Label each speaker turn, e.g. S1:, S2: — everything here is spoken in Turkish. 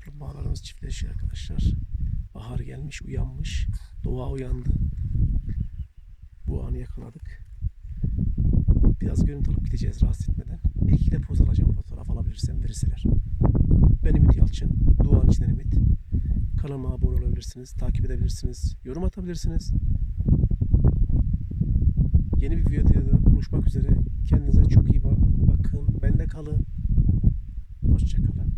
S1: Kaplumbağalarımız çiftleşiyor arkadaşlar. Bahar gelmiş, uyanmış. Doğa uyandı. Bu anı yakaladık. Biraz görüntü alıp gideceğiz rahatsız etmeden. Bir iki de poz alacağım fotoğraf alabilirsem verirseler. Ben Ümit Yalçın. Doğanın içinden Ümit. Kanalıma abone olabilirsiniz, takip edebilirsiniz, yorum atabilirsiniz. Yeni bir videoda buluşmak üzere. Kendinize çok iyi bakın, bende kalın. Hoşçakalın.